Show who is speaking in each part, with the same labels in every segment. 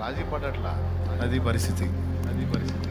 Speaker 1: రాజీ పడట్లా? అది పరిస్థితి. అది పరిస్థితి.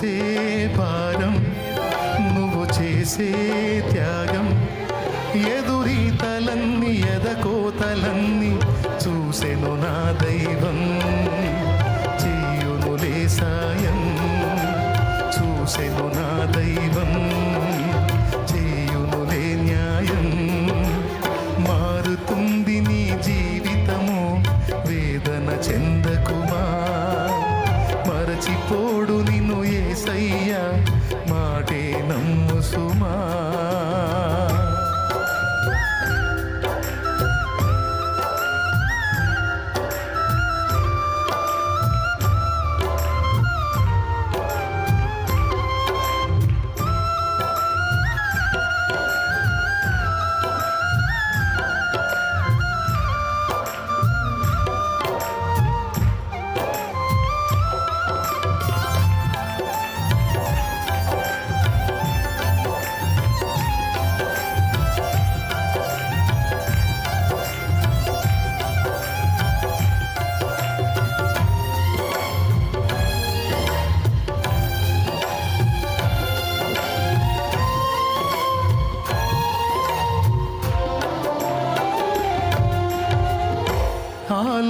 Speaker 1: చేసే భారం నువ్వు చేసే త్యాగం. ఎదురీతలన్నీ ఎదకోతలన్నీ మరచిపోడు నిన్ను ఏసయ్యా. మాటే నమ్ము సుమా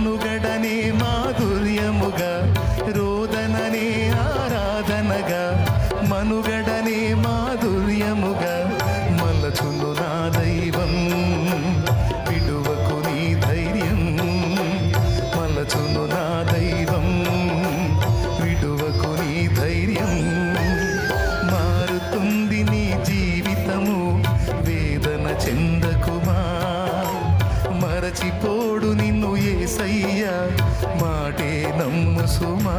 Speaker 1: మనుగడనే మాధుర్యముగా రోదననే ఆరాధనగా మనుగడనే మాధుర్యముగా మలచును నా దైవం విడువకు నీ ధైర్యం మలచును నా దైవం విడువకు నీ ధైర్యం. మారుతుంది నీ జీవితము వేదన చెందకుమా మరచిపోడు నీ ఏసయ్యా మాటే నమ్ము సుమా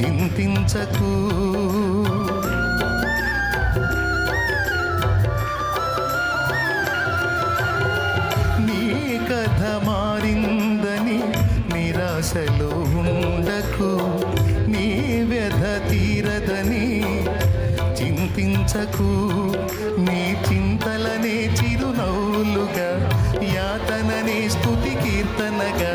Speaker 1: చింతించకు. నీ కథ మారిందని నిరాశలో ఉండకు. నీ వ్యధ తీరదని చింతించకు. నీ చింతలనే చిరునవ్వులుగా యాతననే స్థుతి కీర్తనగా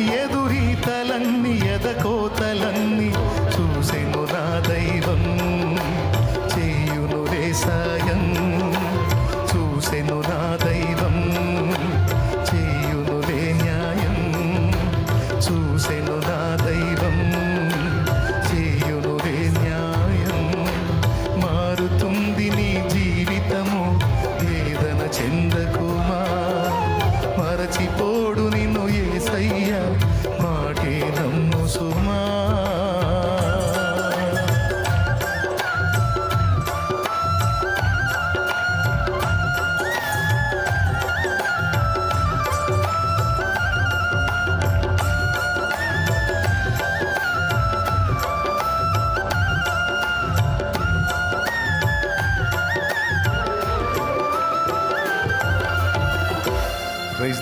Speaker 1: ఎదురీతలన్నీ ఎదకోతలన్నీ చూసెను నా దైవం చేయును రే సాయం.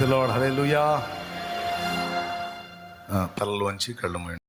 Speaker 2: ప్రైజ్ ద లార్డ్ హల్లెలూయా తలలోంచి కళ్ళు మూయండి.